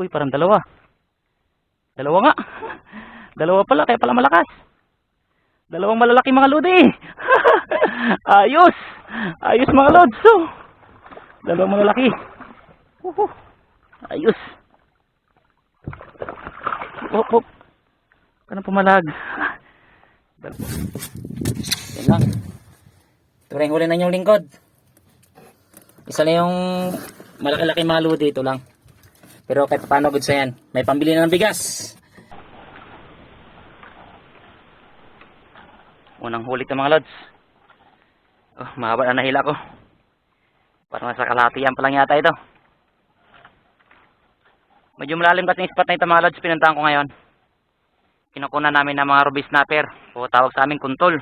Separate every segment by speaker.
Speaker 1: Uy, parang dalawa. Dalawa nga. Dalawa pala, kaya pala malakas. Dalawang malalaki mga lodi. Ayos. Ayos mga lods. So, dalawang malalaki. Uhu. Ayos. Hop, hop. Kanang pumalag. Yan lang. Ito rin huli na yung lingkod. Isa na yung malaki-laki mga lodi ito lang. Pero kahit paano good sa yan. May pambili na ng bigas. Unang huli ito mga lods. Oh, mahaba na nahila ko. Parang nasa kalahatian pa lang yata ito. Medyo malalim kasi spot na ito mga lods. Pinuntahan ko ngayon. Kinukunan namin ng mga ruby snapper. O tawag sa amin kuntol.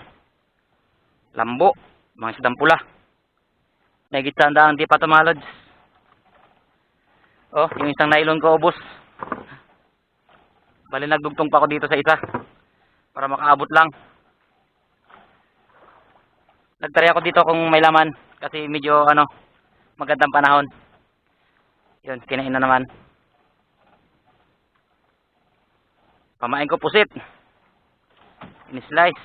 Speaker 1: Lambo. Mga isdang pula. Nagit sa ito mga lods. Oh, yung isang nylon ko ubos. Bali nagdugtong pa ako dito sa isa. Para makaabot lang. Nagtry ako dito kung may laman. Kasi medyo ano, magandang panahon. Yun, kinain na naman. Pamain ko pusit. In-slice.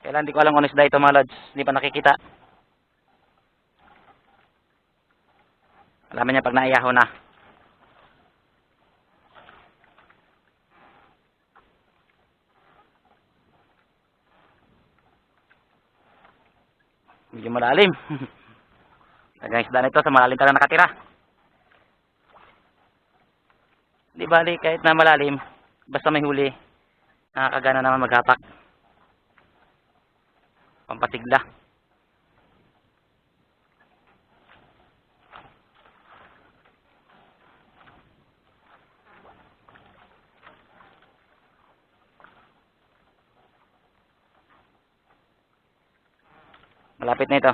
Speaker 1: Kailan di ko alam kung ano isda ito mga lods. Hindi pa nakikita. Alaman niya pag naiyaho na. Medyo malalim. Tagang isda nito sa malalim talaga nakatira. Di bali kahit na malalim, basta may huli, nakakagana naman maghapak. Pampasigla. Malapit na ito.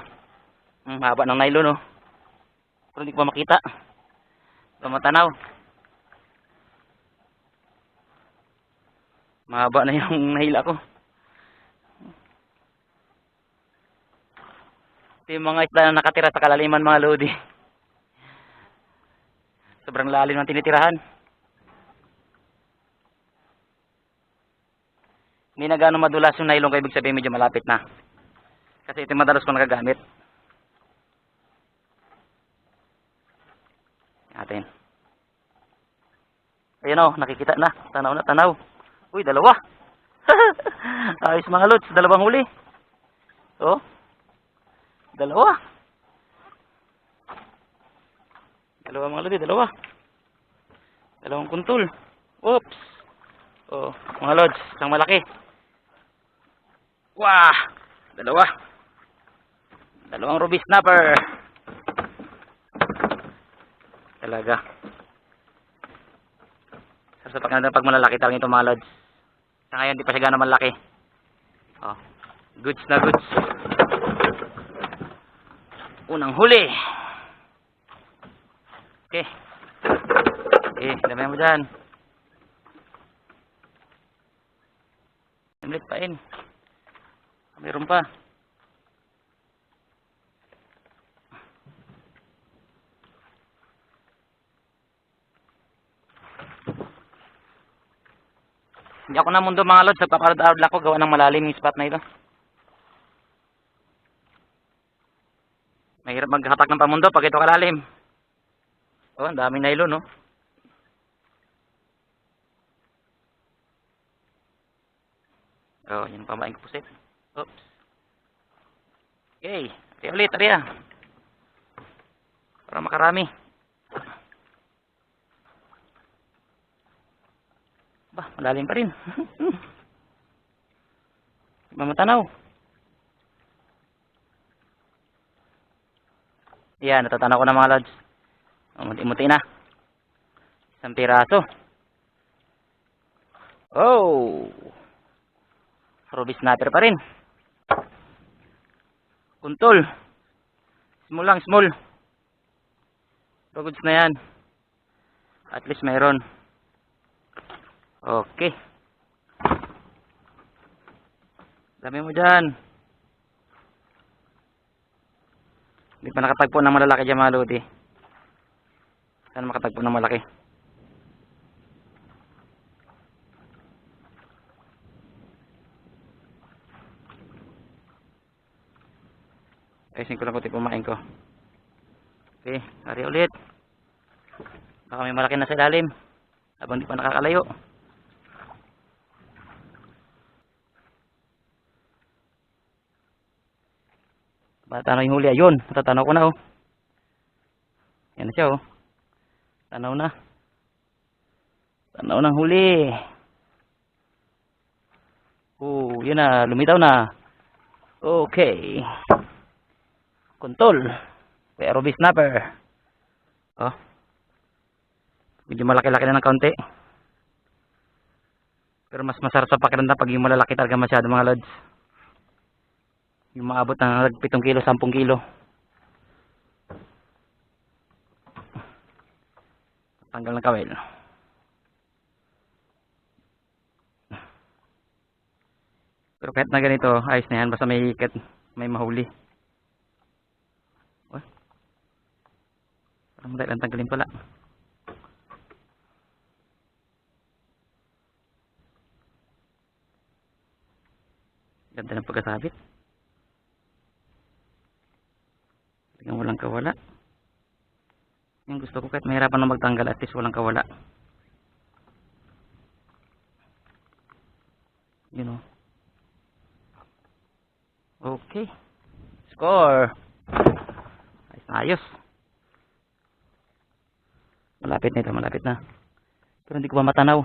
Speaker 1: Ang haba ng nylon, oh. Pero hindi ko pa makita. Tumatanaw. Mahaba na yung nahila ko. Ito yung mga isda na nakatira sa kalaliman mga lodi. Sobrang lalim ng tinitirahan. Hindi na gano'ng madulas yung nylon kaya ibig sabihin medyo malapit na. Kasi ito madalas ko nagagamit. Atin. Ayun o, nakikita na. Tanaw na, tanaw. Uy, dalawa. Ayos mga lods, dalawang huli. Oh. Dalawa. Dalawa mga lods, dalawa. Dalawang kuntul. Oops. Oh, mga lods, isang malaki. Wah! Dalawa. Dalawang ruby snapper. Talaga. Sa pag pag malalaki talaga ito mga lods. Sa ngayon, di pa siya gano'ng malaki. Oh. Goods na goods. Unang huli. Okay. Okay, dami mo dyan. Ulit pa in. Meron pa. Hindi ako na mundo mga lods. Nagpaparad-arad ako. Gawa ng malalim yung spot na ito. Mahirap maghatak ng pamundo pag ito kalalim. Oh, ang daming nylon, no? Oh, yun pa maing pusit. Oops. Okay. Okay ulit, Aria. Para makarami. Ba, malalim pa rin. Mamatanaw. Yan, natatanaw ko na mga lods. Umuti-muti na. Isang piraso. Oh! Ruby snapper pa rin. Kuntol. Small lang, small. Goods na yan. At least mayroon. Okay. Dami mo dyan. Hindi pa nakatagpo ng malalaki dyan mga lodi. Sana makatagpo ng malaki. Ayusin ko lang kunti pumain ko. Okay, hari ulit. Baka may malaki na sa ilalim. Habang di pa nakakalayo. Matanaw yung huli. Ayun, natatanaw ko na oh. Yan na siya oh. Tanaw na. Tanaw ng huli. Oh, yun na. Lumitaw na. Okay. Kuntol. Pero snapper. Oh. Medyo malaki-laki na ng kaunti. Pero mas masarap sa pakiramdam pag yung malalaki talaga masyado mga lods. Yung maabot ng 7 kilo, 10 kilo. Tanggal ng kawel. Pero kahit na ganito, ayos na yan. Basta may ikat, may mahuli. Uy. Parang madali lang tanggalin pala. Ganda ng pagkasabit. Tingnan walang kawala. Yung gusto ko kahit mahirapan na magtanggal at least walang kawala. You know. Okay. Score. Ayos na ayos. Malapit na ito, malapit na. Pero hindi ko pa matanaw.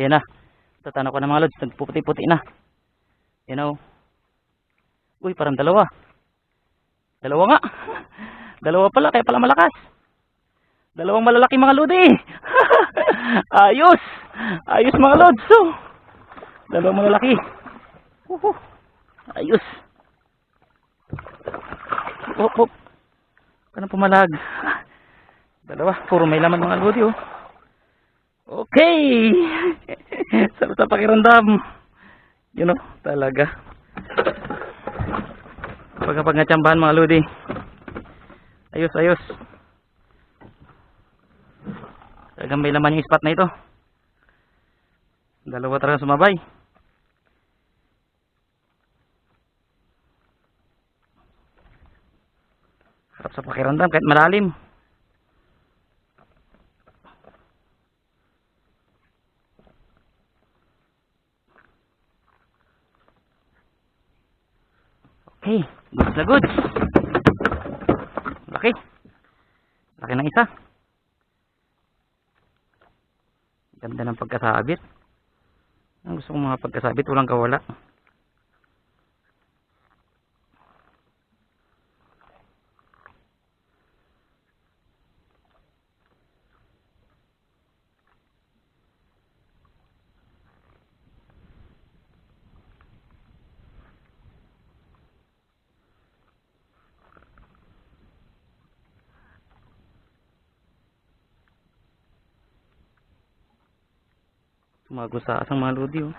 Speaker 1: Ayan na. Tatanaw ko na mga lods. Nagpuputi-puti na. You know. Uy, parang dalawa. Dalawa nga. dalawa pala, kaya pala malakas. Dalawang malalaki mga lodi. Ayos. Ayos mga lods. Oh. Dalawang malalaki. Uhu. Ayos. Hop, hop. Parang pumalag. Dalawa. Puro may laman mga lodi oh. Okay. Sarap sa pakiramdam. You know, talaga. Pagkapag natsambahan mga lodi. Ayos, ayos. Talagang may laman yung spot na ito. Dalawa talaga sumabay. Sarap sa pakiramdam kahit malalim. Okay, goods na goods. Laki. Laki ng isa. Ganda ng pagkasabit. Ang gusto kong mga pagkasabit, walang kawala. Tumago sa asang mga lodi oh.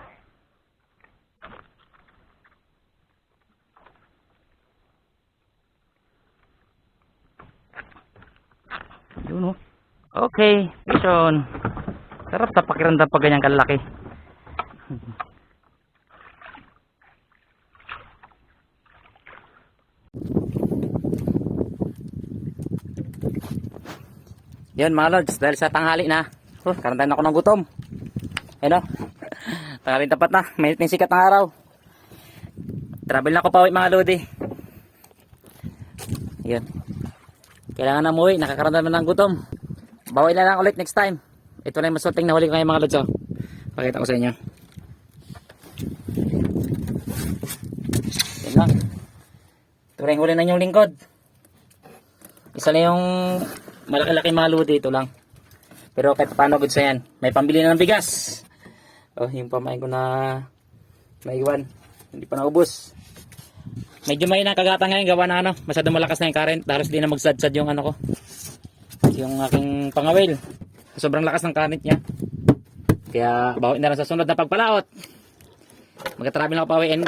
Speaker 1: Yun oh. Okay, vision. Sarap sa pakiramdam pag ganyan kalaki. Yun mga lords, dahil sa tanghali na. Oh, karantan ako ng gutom. Ayun o. Tangaling tapat na. Mainit na yung sikat ng araw. Travel na ako pa uwi mga lodi. Yun. Kailangan na umuwi. Nakakaramdam na ng gutom. Bawi na lang ulit next time. Ito na yung masulting na huli ko ngayon mga lods. oh. Pakita ko sa inyo. Yan lang. Ito na yung huli na yung lingkod. Isa na yung malaki-laki mga lodi. Ito lang. Pero kahit paano goods na yan. May pambili na ng bigas. Oh, yung pamain ko na naiwan. Hindi pa naubos. Medyo may nakagata ngayon gawa na ano. Masyado malakas na yung current. Daros di na magsadsad yung ano ko. Yung aking pangawil. Sobrang lakas ng current niya. Kaya bawi na lang sa sunod na pagpalaot. Magka-travel ako pauwi. And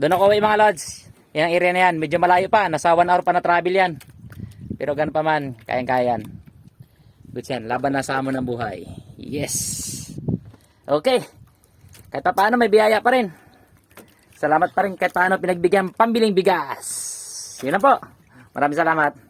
Speaker 1: doon ako uwi mga lods. Yan ang area na yan. Medyo malayo pa. Nasa 1 hour pa na travel yan. Pero ganun pa man. Kayang-kayan. Good yan. Laban na sa amon ng buhay. Yes. Okay. Kahit pa paano may biyaya pa rin. Salamat pa rin kahit paano pinagbigyan pambiling bigas. Yun lang po. Maraming salamat.